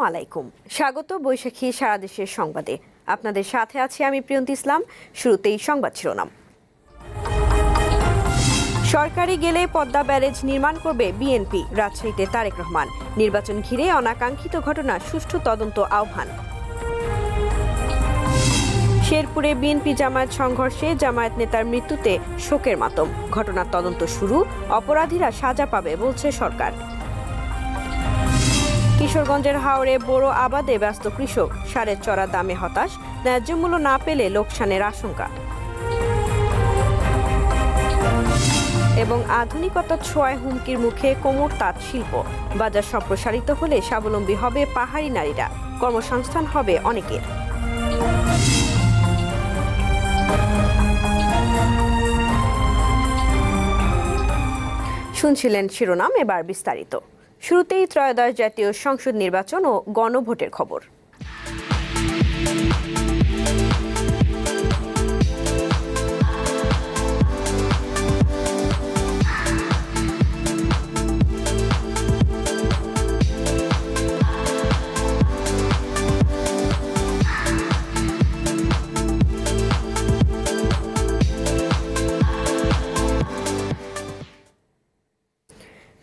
আসসালামু আলাইকুম। স্বাগত বৈশাখী সারা দেশের সংবাদে। আপনাদের সাথে আছি আমি প্রিয়ন্তি ইসলাম। শুরুতেই সংবাদ শিরোনাম। সরকারি গেলে পদ্মা ব্যারেজ নির্মাণ করবে বিএনপি, রাজশাহীতে তারেক রহমান। নির্বাচন ঘিরে অনাকাঙ্ক্ষিত ঘটনা, সুষ্ঠু তদন্ত আহ্বান। শেরপুরে বিএনপি জামায়াত সংঘর্ষে জামায়াত নেতার মৃত্যুতে শোকের মাতম। ঘটনার তদন্ত শুরু, অপরাধীরা সাজা পাবে বলছে সরকার। কিশোরগঞ্জের হাওড়ে বড় আবাদে ব্যস্ত কৃষক। সারের চড়া দামে হতাশ, ন্যায্য মূল্য না পেলে লোকসানের আশঙ্কা। এবং আধুনিকতার ছোঁয়ায় হুমকির মুখে কোমর তাঁত শিল্প। বাজার সম্প্রসারিত হলে স্বাবলম্বী হবে পাহাড়ি নারীরা। কর্মসংস্থান হবে অনেকের। শুনছিলেন শিরোনাম, এবার বিস্তারিত। শুরুতেই ত্রয়োদশ জাতীয় সংসদ নির্বাচন ও গণভোটের খবর।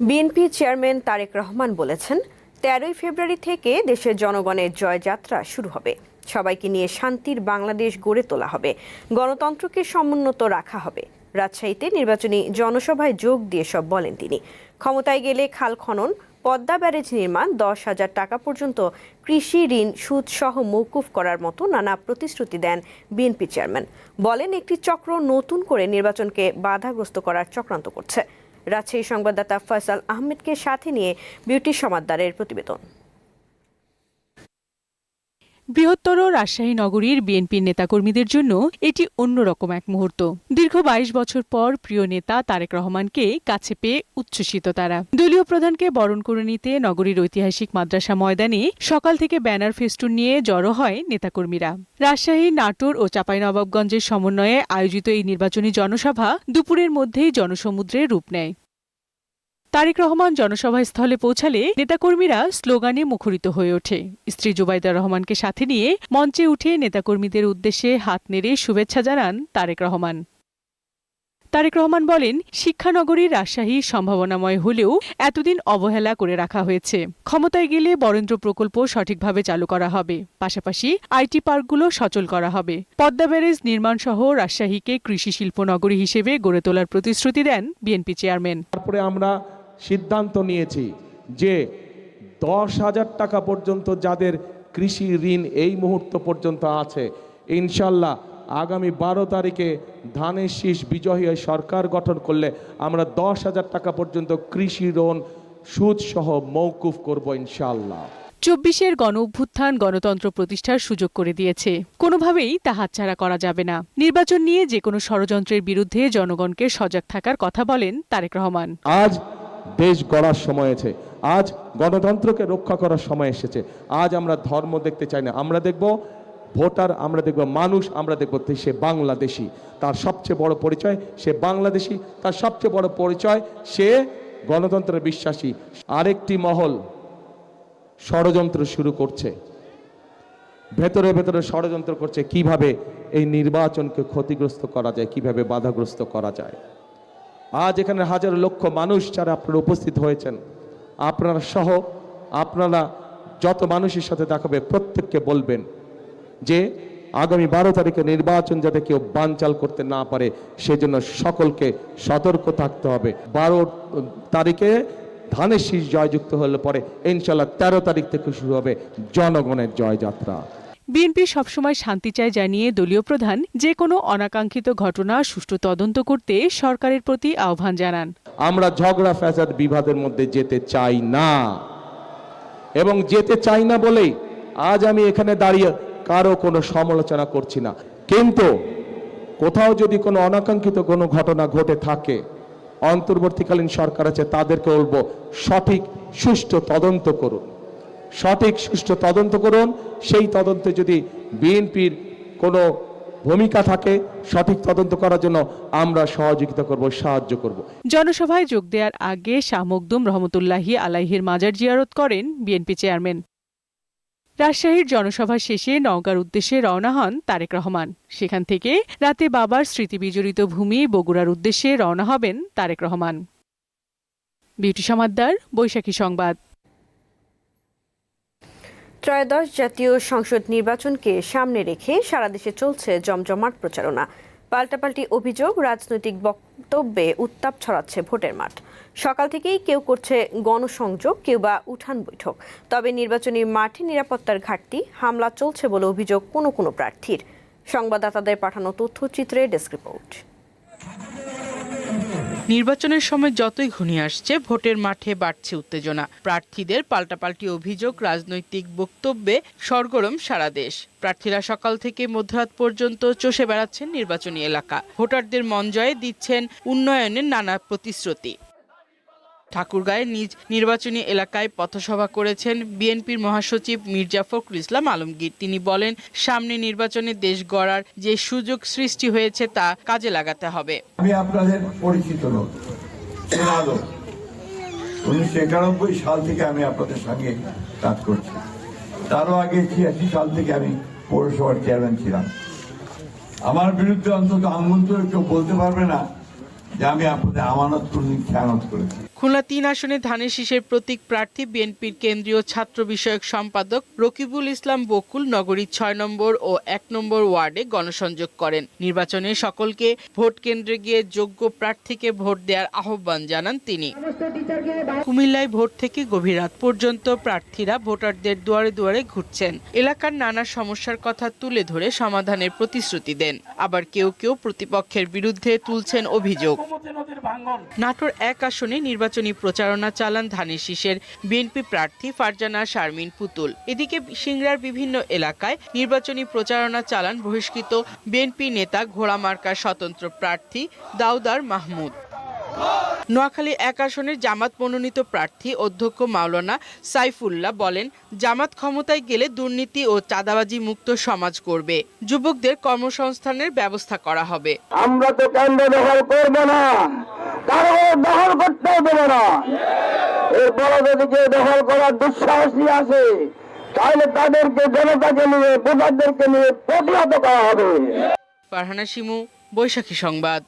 বিএনপি চেয়ারম্যান তারেক রহমান বলেছেন, তেরোই ফেব্রুয়ারি থেকে দেশের জনগণের জয়যাত্রা শুরু হবে। সবাইকে নিয়ে শান্তির বাংলাদেশ গড়ে তোলা হবে। গণতন্ত্রকে সমুন্নত রাখা হবে। রাজশাহীতে নির্বাচনী জনসভায় যোগ দিয়ে সব বলেন তিনি। ক্ষমতায় গেলে খাল খনন, পদ্মা ব্যারেজ নির্মাণ, দশ হাজার টাকা পর্যন্ত কৃষি ঋণ সুদ সহ মৌকুফ করার মতো নানা প্রতিশ্রুতি দেন বিএনপি চেয়ারম্যান। বলেন, একটি চক্র নতুন করে নির্বাচনকে বাধাগ্রস্ত করার চক্রান্ত করছে। রাজশাহী সংবাদদাতা ফয়সাল আহমেদকে সাথে নিয়ে বিউটি সমাদ্দারের প্রতিবেদন। বৃহত্তর রাজশাহী নগরীর বিএনপির নেতাকর্মীদের জন্য এটি অন্যরকম এক মুহূর্ত। দীর্ঘ বাইশ বছর পর প্রিয় নেতা তারেক রহমানকে কাছে পেয়ে উচ্ছ্বসিত তারা। দলীয় প্রধানকে বরণ করে নিতে নগরীর ঐতিহাসিক মাদ্রাসা ময়দানে সকাল থেকে ব্যানার ফেস্টুন নিয়ে জড়ো হয় নেতাকর্মীরা। রাজশাহী নাটোর ও চাঁপাইনবাবগঞ্জের সমন্বয়ে আয়োজিত এই নির্বাচনী জনসভা দুপুরের মধ্যেই জনসমুদ্রে রূপ নেয়। তারেক রহমান জনসভা স্থলে পৌঁছালে নেতাকর্মীরা স্লোগানে মুখরিত হয়ে ওঠে। স্ত্রী জুবাইদা রহমানকে সাথে নিয়ে মঞ্চে উঠে নেতাকর্মীদের উদ্দেশ্যে হাত নেড়ে শুভেচ্ছা জানান তারেক রহমান। তারেক রহমান বলেন, শিক্ষানগরীর রাজশাহী সম্ভাবনাময় হলেও এতদিন অবহেলা করে রাখা হয়েছে। ক্ষমতায় গেলে বরেন্দ্র প্রকল্প সঠিকভাবে চালু করা হবে। পাশাপাশি আইটি পার্কগুলো সচল করা হবে। পদ্মা ব্যারেজ নির্মাণ সহ রাজশাহীকে কৃষি শিল্প নগরী হিসেবে গড়ে তোলার প্রতিশ্রুতি দেন বিএনপি চেয়ারম্যান। তারপরে আমরা সিদ্ধান্ত নিয়েছি যে দশ হাজার টাকা পর্যন্ত যাদের কৃষি ঋণ এই মুহূর্ত পর্যন্ত আছে ইনশাল্লাহ আগামী বারো তারিখে ধানের শীষ বিজয়ী সরকার গঠন করলে আমরা দশ হাজার টাকা পর্যন্ত কৃষি ঋণ সুদ সহ মৌকুফ করব ইনশাল্লাহ। চব্বিশের গণ অভ্যুত্থান গণতন্ত্র প্রতিষ্ঠার সুযোগ করে দিয়েছে। কোনোভাবেই তা হাতছাড়া করা যাবে না। নির্বাচন নিয়ে যে কোনো ষড়যন্ত্রের বিরুদ্ধে জনগণকে সজাগ থাকার কথা বলেন তারেক রহমান। আজ দেশ গড়ার সময় আছে। আজ গণতন্ত্রকে রক্ষা করার সময় এসেছে। আজ আমরা ধর্ম দেখতে চাই না। আমরা দেখব ভোটার, আমরা দেখব মানুষ, আমরা দেখব সে বাংলাদেশি। তার সবচেয়ে বড় পরিচয় সে বাংলাদেশি। তার সবচেয়ে বড় পরিচয় সে গণতন্ত্রের বিশ্বাসী। আরেকটি মহল ষড়যন্ত্র শুরু করছে। ভেতরে ভেতরে ষড়যন্ত্র করছে। কীভাবে এই নির্বাচনকে ক্ষতিগ্রস্ত করা যায়? কীভাবে বাধাগ্রস্ত করা যায়? আজ এখানে হাজার লক্ষ মানুষ যারা আপনারা উপস্থিত হয়েছেন, আপনারা সহ আপনারা যত মানুষের সাথে দেখাবে প্রত্যেককে বলবেন যে আগামী বারো তারিখে নির্বাচন যাতে কেউ বানচাল করতে না পারে, সেজন্য সকলকে সতর্ক থাকতে হবে। বারো তারিখে ধানের শীষ জয়যুক্ত হলে পরে ইনশাল্লাহ তেরো তারিখ থেকে শুরু হবে জনগণের জয়যাত্রা। বিএনপি সবসময় শান্তি চায় জানিয়ে দলীয় প্রধান যে কোনো অনাকাঙ্ক্ষিত ঘটনা সুষ্ঠু তদন্ত করতে সরকারের প্রতি আহ্বান জানান। আমরা ঝগড়া, ফ্যাসাদ বিবাদের মধ্যে যেতে চাই না। এবং যেতে চাই না বলেই আজ আমি এখানে দাঁড়িয়ে কারও কোনো সমালোচনা করছি না। কিন্তু কোথাও যদি কোনো অনাকাঙ্ক্ষিত কোনো ঘটনা ঘটে থাকে, অন্তর্বর্তীকালীন সরকার আছে, তাদেরকে বলব সঠিক, সুষ্ঠু তদন্ত করুন। সঠিক সুষ্ঠু তদন্ত করুন। সেই তদন্তে যদি বিএনপির কোনো ভূমিকা থাকে, সঠিক তদন্ত করার জন্য আমরা সহযোগিতা করব, সাহায্য করব। জনসভায় যোগ দেওয়ার আগে শাহ মকদুম রহমতুল্লাহি আলাইহির মাজার জিয়ারত করেন বিএনপি চেয়ারম্যান। রাজশাহীর জনসভা শেষে নওগাঁর উদ্দেশ্যে রওনা হন তারেক রহমান। সেখান থেকে রাতে বাবার স্মৃতিবিজড়িত ভূমি বগুড়ার উদ্দেশ্যে রওনা হবেন তারেক রহমান। বিউটি সমাদ্দার, বৈশাখী সংবাদ। ত্রয়োদশ জাতীয় সংসদ নির্বাচনকে সামনে রেখে সারা দেশে চলছে জমজমাট প্রচারণা। পাল্টাপাল্টি অভিযোগ, রাজনৈতিক বক্তব্যে উত্তাপ ছড়াচ্ছে ভোটের মাঠ। সকাল থেকেই কেউ করছে গণসংযোগ, কেউ বা উঠান বৈঠক। তবে নির্বাচনী মাঠে নিরাপত্তার ঘাটতি, হামলা চলছে বলে অভিযোগ কোনো কোনো প্রার্থীর। সংবাদদাতাদের পাঠানো তথ্যচিত্রে ডেস্ক রিপোর্ট। নির্বাচনের সময় যতই ঘনিয়ে আসছে, ভোটের মাঠে বাড়ছে উত্তেজনা। প্রার্থীদের পাল্টাপাল্টি অভিযোগ, রাজনৈতিক বক্তব্যে সরগরম সারা দেশ। প্রার্থীরা সকাল থেকে মধ্যরাত পর্যন্ত চষে বেড়াচ্ছেন নির্বাচনী এলাকা। ভোটারদের মন জয়ে দিচ্ছেন উন্নয়নের নানা প্রতিশ্রুতি। ঠাকুরগাঁয়ে নিজ নির্বাচনী এলাকায় পথসভা করেছেন বিএনপির মহাসচিব মির্জা ফখরুল ইসলাম আলমগীর। তিনি বলেন, সামনে নির্বাচনে দেশ গড়ার যে সুযোগ সৃষ্টি হয়েছে তা কাজে লাগাতে হবে। আমি আপনাদের পরিচিত লোক উনিশশো একানব্বই সাল থেকে আমি আপনাদের সঙ্গে কাজ করছি। তারও আগে ছিয়াশি সাল থেকে আমি পৌরসভার চেয়ারম্যান ছিলাম। আমার বিরুদ্ধে অন্তত আঙ্গুল তো কেউ বলতে পারবে না যে আমি আপনাদের আমানত করি খেয়ানত করেছি। খুলনা তিন আসনে ধানের শীষের প্রতীক প্রার্থী বিএনপির কেন্দ্রীয় ছাত্র বিষয়ক সম্পাদক রকিবুল ইসলাম বকুল নগরীর ছয় নম্বর ও এক নম্বর ওয়ার্ডে গণসংযোগ করেন। নির্বাচনে সকলকে ভোট কেন্দ্রে গিয়ে যোগ্য প্রার্থীকে ভোট দেওয়ার আহ্বান জানান তিনি। কুমিল্লায় ভোট থেকে গভীর রাত পর্যন্ত প্রার্থীরা ভোটারদের দুয়ারে দুয়ারে ঘুরছেন। এলাকার নানা সমস্যার কথা তুলে ধরে সমাধানের প্রতিশ্রুতি দেন। আবার কেউ কেউ প্রতিপক্ষের বিরুদ্ধে তুলছেন অভিযোগ। নাটোর এক আসনে নির্বাচনী প্রচারণা চালান ধানের শীষের বিএনপি প্রার্থী ফারজানা শারমিন পুতুল। এদিকে সিংড়ার বিভিন্ন এলাকায় নির্বাচনী প্রচারণা চালান বহিষ্কৃত বিএনপি নেতা ঘোড়ামার্কার স্বতন্ত্র প্রার্থী দাউদার মাহমুদ। নোয়াখালী এক আসনের জামাত মনোনীত প্রার্থী অধ্যক্ষ মাওলানা সাইফুল্লাহ বলেন, জামাত ক্ষমতায় গেলে দুর্নীতি ও চাঁদাবাজি মুক্ত সমাজ করবে। যুবকদের কর্মসংস্থানের ব্যবস্থা করা হবে। আমরা তো কেন্দ্র দখল করব না। কারও দখল করতেও দেবো না। যদি কেউ দখল করার দুঃসাহসী আছে। তাহলে তাদেরকে জনতাকে নিয়ে ভোটারদেরকে নিয়ে প্রতিহত করা হবে। ফারহানা শিমু বৈশাখী সংবাদ।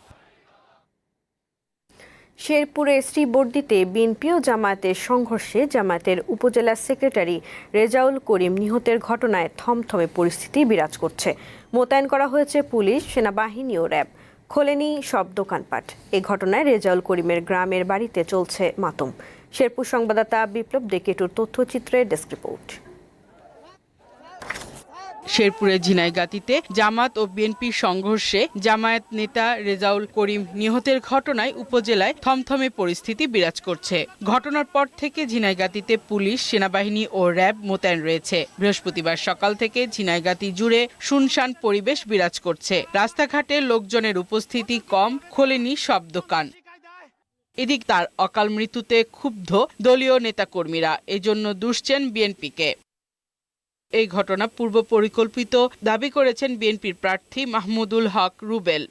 শেরপুরে শ্রীবর্দিতে বিএনপি ও জামায়াতের সংঘর্ষে জামায়াতের উপজেলা সেক্রেটারি রেজাউল করিম নিহতের ঘটনায় থমথমে পরিস্থিতি বিরাজ করছে। মোতায়েন করা হয়েছে পুলিশ সেনাবাহিনী ও র্যাব। খোলেনি সব দোকানপাট। এ ঘটনায় রেজাউল করিমের গ্রামের বাড়িতে চলছে মাতম। শেরপুর সংবাদদাতা বিপ্লব ডেকেটুর তথ্যচিত্রের ডেস্ক রিপোর্ট। শেরপুরের ঝিনাইগাতিতে জামাত ও বিএনপির সংঘর্ষে জামায়াত নেতা রেজাউল করিম নিহতের ঘটনায় উপজেলায় থমথমে পরিস্থিতি বিরাজ করছে। ঘটনার পর থেকে ঝিনাইগাতিতে পুলিশ, সেনাবাহিনী ও র্যাব মোতায়েন রয়েছে। বৃহস্পতিবার সকাল থেকে ঝিনাইগাতি জুড়ে শুনশান পরিবেশ বিরাজ করছে। রাস্তাঘাটে লোকজনের উপস্থিতি কম, খোলেনি সব দোকান। এদিক তার অকাল মৃত্যুতে ক্ষুব্ধ দলীয় নেতাকর্মীরা। এজন্য দুষছেন বিএনপিকে। এই ঘটনা পূর্ব পরিকল্পিত দাবি করেছেন বিএনপির প্রার্থী মাহমুদুল হক রুবেল।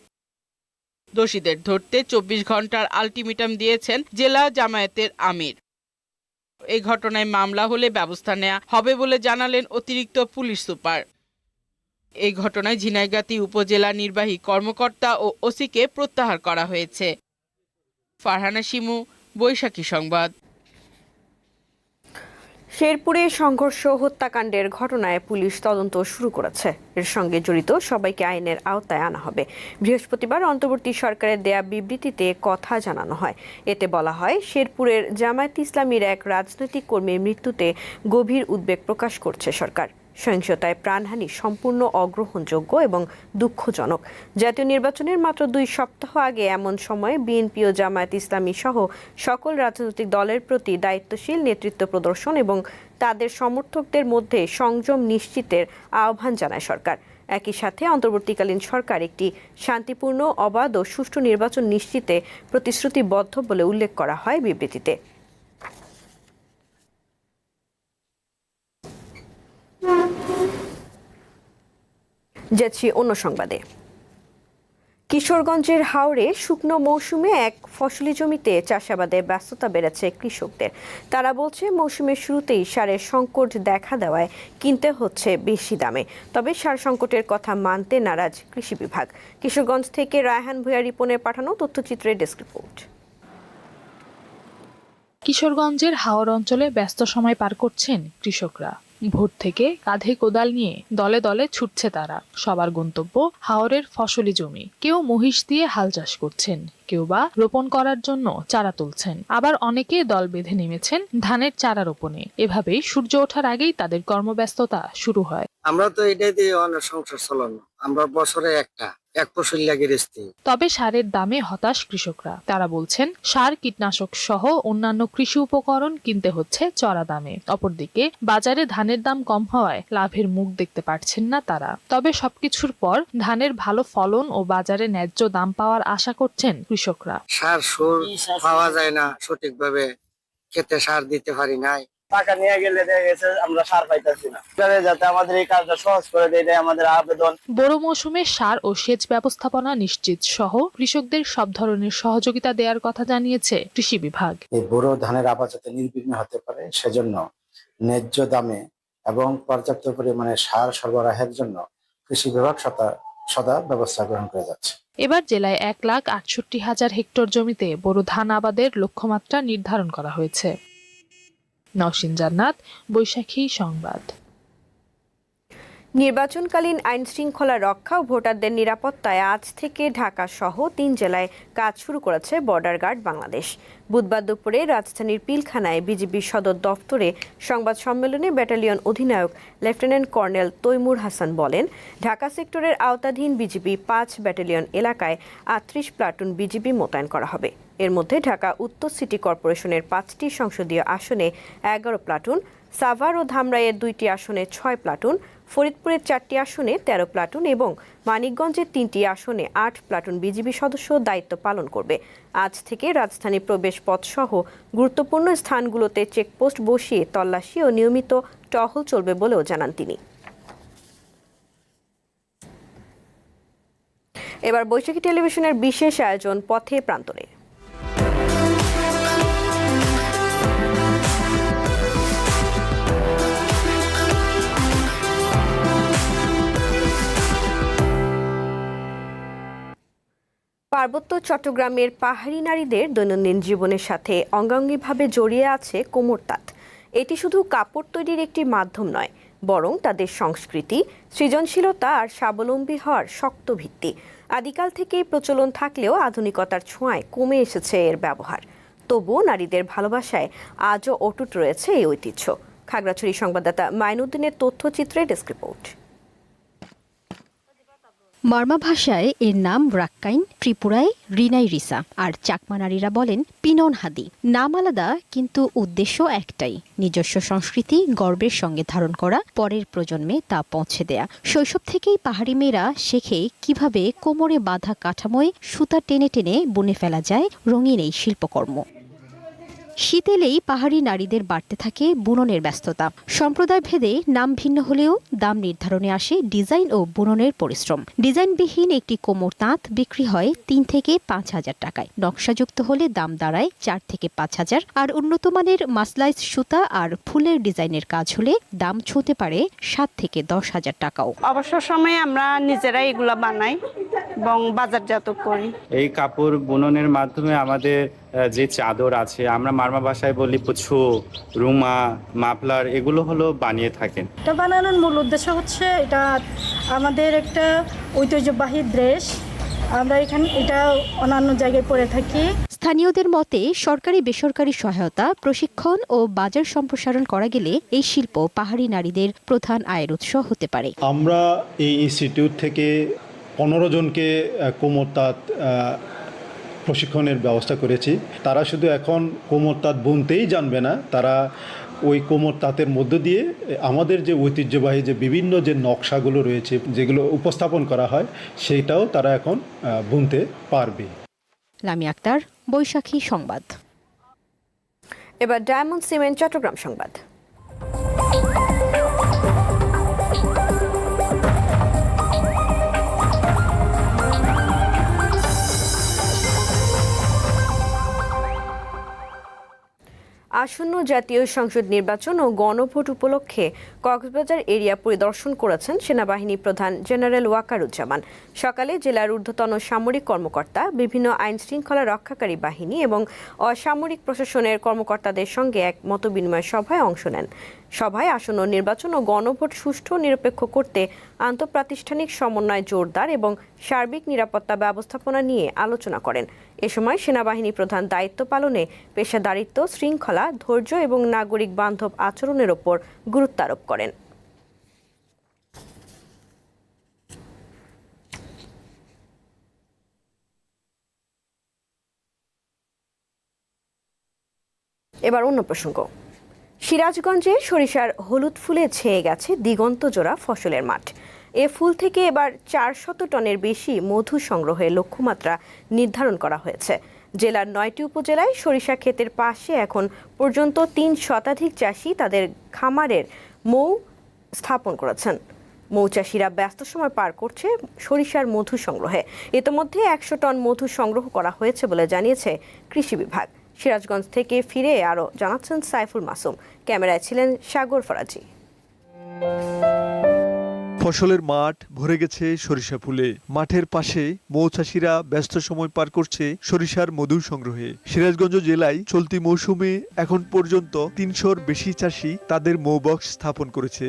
দোষীদের ধরতে চব্বিশ ঘণ্টার আলটিমেটাম দিয়েছেন জেলা জামায়াতের আমির। এই ঘটনায় মামলা হলে ব্যবস্থা নেওয়া হবে বলে জানালেন অতিরিক্ত পুলিশ সুপার। এই ঘটনায় ঝিনাইগাতি উপজেলা নির্বাহী কর্মকর্তা ও ওসিকে প্রত্যাহার করা হয়েছে। ফারহানা শিমু, বৈশাখী সংবাদ। শেরপুরে সংঘর্ষ, হত্যাকাণ্ডের ঘটনায় পুলিশ তদন্ত শুরু করেছে। এর সঙ্গে জড়িত সবাইকে আইনের আওতায় আনা হবে। বৃহস্পতিবার অন্তর্বর্তী সরকারের দেয়া বিবৃতিতে কথা জানানো হয়। এতে বলা হয়, শেরপুরের জামায়াত ইসলামীর এক রাজনৈতিক কর্মীর মৃত্যুতে গভীর উদ্বেগ প্রকাশ করছে সরকার। সহিংসতায় প্রাণহানি সম্পূর্ণ অগ্রহণযোগ্য এবং দুঃখজনক। জাতীয় নির্বাচনের মাত্র দুই সপ্তাহ আগে এমন সময়ে বিএনপি ও জামায়াত ইসলামী সহ সকল রাজনৈতিক দলের প্রতি দায়িত্বশীল নেতৃত্ব প্রদর্শন এবং তাদের সমর্থকদের মধ্যে সংযম নিশ্চিতের আহ্বান জানায় সরকার। একই সাথে অন্তর্বর্তীকালীন সরকার একটি শান্তিপূর্ণ, অবাধ ও সুষ্ঠু নির্বাচন নিশ্চিতে প্রতিশ্রুতিবদ্ধ বলে উল্লেখ করা হয় বিবৃতিতে। যাচ্ছি অন্য সংবাদে। কিশোরগঞ্জের হাওড়ে শুকনো মৌসুমে এক ফসলি জমিতে চাষাবাদে ব্যস্ততা বেড়েছে কৃষকদের। তারা বলছে, মৌসুমের শুরুতেই সারের সংকট দেখা দেওয়ায় কিনতে হচ্ছে বেশি দামে। তবে সার সংকটের কথা মানতে নারাজ কৃষি বিভাগ। কিশোরগঞ্জ থেকে রায়হান ভূয়া রিপনের পাঠানো তথ্যচিত্রের ডেস্ক রিপোর্ট। কিশোরগঞ্জের হাওর অঞ্চলে ব্যস্ত সময় পার করছেন কৃষকরা। ভোর থেকে কাঁধে কোদাল নিয়ে দলে দলে ছুটছে তারা। সবার গন্তব্য হাওরের ফসলি জমি। কেউ মহিষ দিয়ে হাল চাষ করছেন, কেউ বা রোপণ করার জন্য চারা তুলছেন। আবার অনেকে দল বেঁধে নেমেছেন ধানের চারা রোপণে। এভাবেই সূর্য ওঠার আগেই তাদের কর্মব্যস্ততা শুরু হয়। আমরা তো এটাই দিয়ে অনেক সংসার চালানো। আমরা বছরে একটা এক ফসল লাগে রেস্তি। তবে সারের দামে হতাশ কৃষকরা। তারা বলছেন সার কীটনাশক সহ অন্যান্য কৃষি উপকরণ কিনতে হচ্ছে চড়া দামে। অপরদিকে বাজারে ধানের দাম কম হওয়ায় লাভের মুখ দেখতে পারছেন না তারা। তবে সবকিছুর পর ধানের ভালো ফলন ও বাজারে ন্যায্য দাম পাওয়ার আশা করছেন কৃষকরা। সার সুর পাওয়া যায় না। সঠিকভাবে খেতে সার দিতে পারি নাই। টাকা নিয়ে গেলে দেখা গেছে আমরা সার পাইতেছি না। যাতে আমাদের এই কাজটা সহজ করে দেয় এটাই আমাদের আবেদন। বড় মৌসুমে সার ও সেচ ব্যবস্থাপনা নিশ্চিত সহ কৃষকদের সব ধরনের সহযোগিতা দেওয়ার কথা জানিয়েছে কৃষি বিভাগ। এই বোরো ধানের আবাদ যাতে নির্বিঘ্ন হতে পারে সেজন্য ন্যায্য দামে এবং পর্যাপ্ত পরিমাণে সার সরবরাহের জন্য কৃষি বিভাগ সদা সদা ব্যবস্থা গ্রহণ করে যাচ্ছে। এবার জেলায় এক লাখ আটষট্টি হাজার হেক্টর জমিতে বোরো ধান আবাদের লক্ষ্যমাত্রা নির্ধারণ করা হয়েছে। নওশিন জান্নাত, বৈশাখী সংবাদ। নির্বাচনকালীন আইন শৃঙ্খলা রক্ষা ও ভোটারদের নিরাপত্তায় আজ থেকে ঢাকা সহ তিন জেলায় কাজ শুরু করেছে বর্ডার গার্ড বাংলাদেশ। বুধবার দুপুরে রাজধানীর পিলখানায় বিজিবির সদর দফতরে সংবাদ সম্মেলনে ব্যাটালিয়ন অধিনায়ক লেফটেন্যান্ট কর্নেল তৈমুর হাসান বলেন, ঢাকা সেক্টরের আওতাধীন বিজিবি পাঁচ ব্যাটালিয়ন এলাকায় আটত্রিশ প্লাটুন বিজিবি মোতায়েন করা হবে। এর মধ্যে ঢাকা উত্তর সিটি কর্পোরেশনের পাঁচটি সংসদীয় আসনে এগারো প্লাটুন, সাভার ও ধামরাইয়ের দুইটি আসনে ছয় প্লাটুন, ফরিদপুরের চারটি আসনে তেরো প্লাটুন এবং মানিকগঞ্জের তিনটি আসনে আট প্লাটুন বিজিবি সদস্য দায়িত্ব পালন করবে। আজ থেকে রাজধানী প্রবেশ পথ সহ গুরুত্বপূর্ণ স্থানগুলোতে চেকপোস্ট বসিয়ে তল্লাশি ও নিয়মিত টহল চলবে বলেও জানান তিনি। এবার বৈশাখী টেলিভিশনের বিশেষ আয়োজন পথে প্রান্তরে। পার্বত্য চট্টগ্রামের পাহাড়ি নারীদের দৈনন্দিন জীবনের সাথে অঙ্গাঙ্গিভাবে জড়িয়ে আছে কোমর তাঁত। এটি শুধু কাপড় তৈরির একটি মাধ্যম নয়, বরং তাদের সংস্কৃতি, সৃজনশীলতা আর স্বাবলম্বী হওয়ার শক্ত ভিত্তি। আদিকাল থেকেই প্রচলন থাকলেও আধুনিকতার ছোঁয়ায় কমে এসেছে এর ব্যবহার। তবুও নারীদের ভালোবাসায় আজও অটুট রয়েছে এই ঐতিহ্য। খাগড়াছড়ি সংবাদদাতা মাইনুদ্দিনের তথ্যচিত্রে ডেস্ক রিপোর্ট। মার্মা ভাষায় এর নাম রাক্কাইন, ত্রিপুরায় রিনাই রিসা, আর চাকমা নারীরা বলেন পিনন হাদি। নাম আলাদা, কিন্তু উদ্দেশ্য একটাই, নিজস্ব সংস্কৃতি, গর্বের সঙ্গে ধারণ করা, পরের প্রজন্মে তা পৌঁছে দেয়া। শৈশব থেকেই পাহাড়ি মেয়েরা শেখে কীভাবে কোমরে বাঁধা কাঠামোয় সুতা টেনে টেনে বুনে ফেলা যায়, রঙিন এই শিল্পকর্ম। শীত এলেই পাহাড়ি নারীদের বাড়তে থাকে বুননের ব্যস্ততা। সম্প্রদায় ভেদে নাম ভিন্ন হলেও দাম নির্ধারণে আসে ডিজাইন ও বুননের পরিশ্রম। ডিজাইনবিহীন একটি কোমর তাঁত বিক্রি হয় তিন থেকে পাঁচ হাজার টাকায়। নকশাযুক্ত হলে দাম দাঁড়ায় চার থেকে পাঁচ হাজার। আর উন্নত মানের মাসলাইজ সুতা আর ফুলের ডিজাইনের কাজ হলে দাম ছুঁতে পারে সাত থেকে দশ হাজার টাকাও। অবসর সময়ে আমরা নিজেরাই এগুলা বানাই এবং বাজারজাত করি। এই কাপড় বুননের মাধ্যমে আমাদের যে চাদর আছে আমরা মারমা ভাষায় বলি পুছু রুমা মাফলার এগুলো হলো বানিয়ে থাকেন। এটা বানানোর মূল উদ্দেশ্য হচ্ছে এটা আমাদের একটা ঐতিহ্যবাহী ড্রেস। আমরা এখানে এটা অন্যান্য জায়গায় পরে থাকি। স্থানীয়দের মতে সরকারি বেসরকারি সহায়তা প্রশিক্ষণ ও বাজার সম্প্রসারণ করা গেলে এই শিল্প পাহাড়ি নারীদের প্রধান আয়ের উৎস হতে পারে। আমরা এই ইনস্টিটিউট থেকে পনেরো জনকে আহ, কোমর তাঁত আহ, প্রশিক্ষণের ব্যবস্থা করেছি। তারা শুধু এখন কোমর তাঁত বুনতেই জানবে না তারা ওই কোমর তাঁতের মধ্য দিয়ে আমাদের যে ঐতিহ্যবাহী যে বিভিন্ন যে নকশাগুলো রয়েছে যেগুলো উপস্থাপন করা হয় সেটাও তারা এখন বুনতে পারবে। লামি আক্তার বৈশাখী সংবাদ। এবার ডায়মন্ড সিমেন্ট চট্টগ্রাম সংবাদ। আসন্ন জাতীয় সংসদ নির্বাচন ও গণভোট উপলক্ষে কক্সবাজার এরিয়া পরিদর্শন করেছেন সেনাবাহিনী প্রধান জেনারেল ওয়াকারুজ্জামান। সকালে জেলার ঊর্ধ্বতন সামরিক কর্মকর্তা, বিভিন্ন আইন শৃঙ্খলা রক্ষাকারী বাহিনী এবং অসামরিক প্রশাসনের কর্মকর্তাদের সঙ্গে এক মতবিনিময় সভায় অংশ নেন। সভায় আসন্ন নির্বাচন ও গণভোট সুষ্ঠু নিরপেক্ষ করতে আন্তঃপ্রাতিষ্ঠানিক সমন্বয় জোরদার এবং সার্বিক নিরাপত্তা ব্যবস্থাপনা নিয়ে আলোচনা করেন। এ সময় সেনাবাহিনী প্রধান দায়িত্ব পালনে পেশাদারিত্ব, শৃঙ্খলা ধৈর্য এবং নাগরিক বান্ধব আচরণের ওপর গুরুত্ব আরোপ করেন। এবার অন্য প্রসঙ্গ। সিরাজগঞ্জে সরিষার হলুদ ফুলে ছেয়ে গেছে দিগন্ত জোড়া ফসলের মাঠ। এ ফুল থেকে এবার চারশত টনের বেশি মধু সংগ্রহের লক্ষ্যমাত্রা নির্ধারণ করা হয়েছে। জেলার নয়টি উপজেলায় সরিষা ক্ষেতের পাশে এখন পর্যন্ত তিন শতাধিক চাষি তাদের খামারের মৌ স্থাপন করেছেন। মৌ মৌচাষিরা ব্যস্ত সময় পার করছে সরিষার মধু সংগ্রহে। ইতোমধ্যে একশো টন মধু সংগ্রহ করা হয়েছে বলে জানিয়েছে কৃষি বিভাগ। সিরাজগঞ্জ থেকে ফিরে আরও জানাচ্ছেন সাইফুল মাসুম। ক্যামেরায় ছিলেন সাগর ফরাজি। ফসলের মাঠ ভরে গেছে সরিষা ফুলে। মাঠের পাশে মৌচাষিরা ব্যস্ত সময় পার করছে সরিষার মধু সংগ্রহে। সিরাজগঞ্জ জেলায় চলতি মৌসুমে এখন পর্যন্ত তিনশোর বেশি চাষি তাদের মৌবক্স স্থাপন করেছে।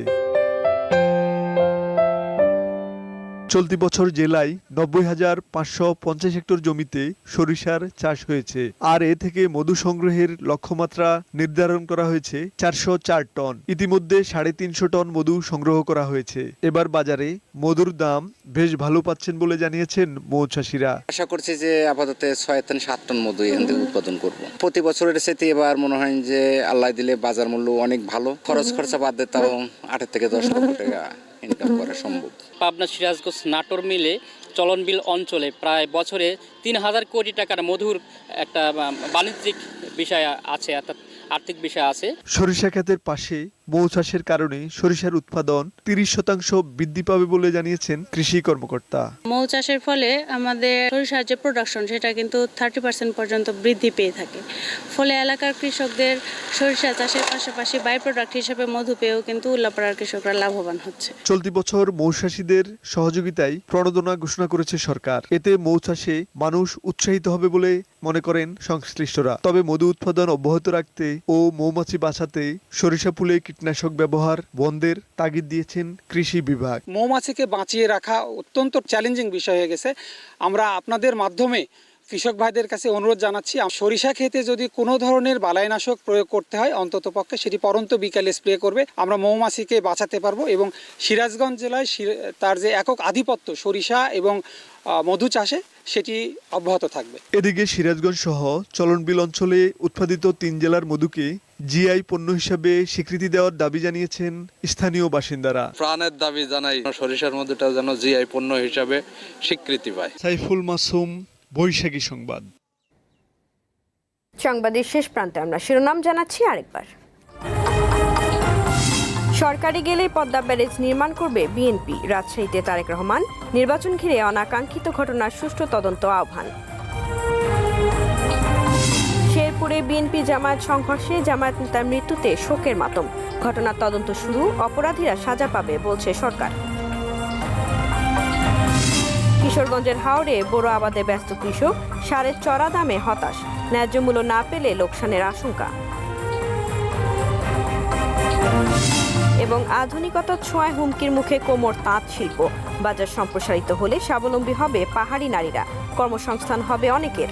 চলতি বছর জেলায় নব্বই হাজার পাঁচশো পঞ্চাশ হেক্টর জমিতে সরিষার চাষ হয়েছে। আর এ থেকে মধু সংগ্রহের লক্ষ্যমাত্রা নির্ধারণ করা হয়েছে চারশো চার টন। ইতিমধ্যে সাড়ে তিনশো টন মধু সংগ্রহ করা হয়েছে। এবার বাজারে মধুর দাম বেশ ভালো পাচ্ছেন বলে জানিয়েছেন মৌচাষিরা। আশা করছি যে আপাতত ছয় থেকে সাত টন মধু এখান থেকে উৎপাদন করব। প্রতি বছরের সাথে এবার মনে হয় যে আল্লাহ দিলে বাজার মূল্য অনেক ভালো। খরচ খরচা বাদ দিয়ে তাও আটের থেকে দশ লক্ষ টাকা ইনকাম করা সম্ভব। পাবনা সিরাজগঞ্জ নাটোর মিলে চলনবিল অঞ্চলে প্রায় বছরে তিন হাজার কোটি টাকার মধুর একটা বাণিজ্যিক বিষয় আছে, অর্থাৎ আর্থিক বিষয় আছে। সরিষা ক্ষেতের পাশে মৌ চাষের কারণে সরিষার উৎপাদন তিরিশ শতাংশ বৃদ্ধি পাবে বলে জানিয়েছেন কৃষি কর্মকর্তা। মৌ চাষের ফলে আমাদের সরিষার যে প্রোডাকশন সেটা কিন্তু থার্টি পার্সেন্ট পর্যন্ত বৃদ্ধি পেয়ে থাকে। ফলে এলাকার কৃষকদের সরিষা চাষের পাশাপাশি বাই প্রোডাক্ট হিসেবে মধু পেয়েও কিন্তু উল্লাপাড়ার কৃষকরা লাভবান হচ্ছে। চলতি বছর মৌচাষীদের সহযোগিতায় প্রণোদনা ঘোষণা করেছে সরকার। এতে মৌ চাষে মানুষ উৎসাহিত হবে বলে মনে করেন সংশ্লিষ্টরা। তবে মধু উৎপাদন অব্যাহত রাখতে ও মৌমাছি বাঁচাতে সরিষা ফুলে কীটনাশক ব্যবহার বন্ধের তাগিদ দিয়েছেন কৃষি বিভাগ। মৌমাছিকে বাঁচিয়ে রাখা অত্যন্ত চ্যালেঞ্জিং বিষয় হয়ে গেছে। আমরা আপনাদের মাধ্যমে কৃষক ভাইদের কাছে অনুরোধ জানাচ্ছি সরিষা ক্ষেতে যদি কোনো ধরনের বালাইনাশক প্রয়োগ করতে হয় অন্তত পক্ষে সেটি পরন্ত বিকালে স্প্রে করবে। আমরা মৌমাছিকে বাঁচাতে পারব এবং সিরাজগঞ্জ জেলায় তার যে একক আধিপত্য সরিষা এবং মধু চাষে সেটি অব্যাহত থাকবে। এদিকে সিরাজগঞ্জ সহ চলনবিল অঞ্চলে উৎপাদিত তিন জেলার মধুকে জিআই পণ্য হিসাবে স্বীকৃতি দেওয়ার দাবি জানিয়েছেন স্থানীয় বাসিন্দারা। প্রাণের দাবি জানাই সরিষার মধুটা যেন জিআই পণ্য হিসাবে স্বীকৃতি পায়। সাইফুল মাসুম বৈশাখী সংবাদ। সংবাদের শেষ প্রান্তে আমরা শিরোনাম জানাচ্ছি আরেকবার। সরকারি গেলেই পদ্মা ব্যারেজ নির্মাণ করবে বিএনপি রাজশাহীতে তারেক রহমান। নির্বাচন ঘিরে অনাকাঙ্ক্ষিত ঘটনার সুষ্ঠু তদন্ত আহ্বান। শেরপুরে বিএনপি জামায়াত সংঘর্ষে জামায়াত নেতার মৃত্যুতে শোকের মাতম। ঘটনার তদন্ত শুরু, অপরাধীরা সাজা পাবে বলছে সরকার। কিশোরগঞ্জের হাওড়ে বড় আবাদে ব্যস্ত কৃষক সারের চড়া দামে হতাশ। ন্যায্য মূল্য না পেলে লোকসানের আশঙ্কা। এবং আধুনিকতার ছোঁয়ায় হুমকির মুখে কোমর তাঁত শিল্প। বাজার সম্প্রসারিত হলে স্বাবলম্বী হবে পাহাড়ি নারীরা। কর্মসংস্থান হবে অনেকের।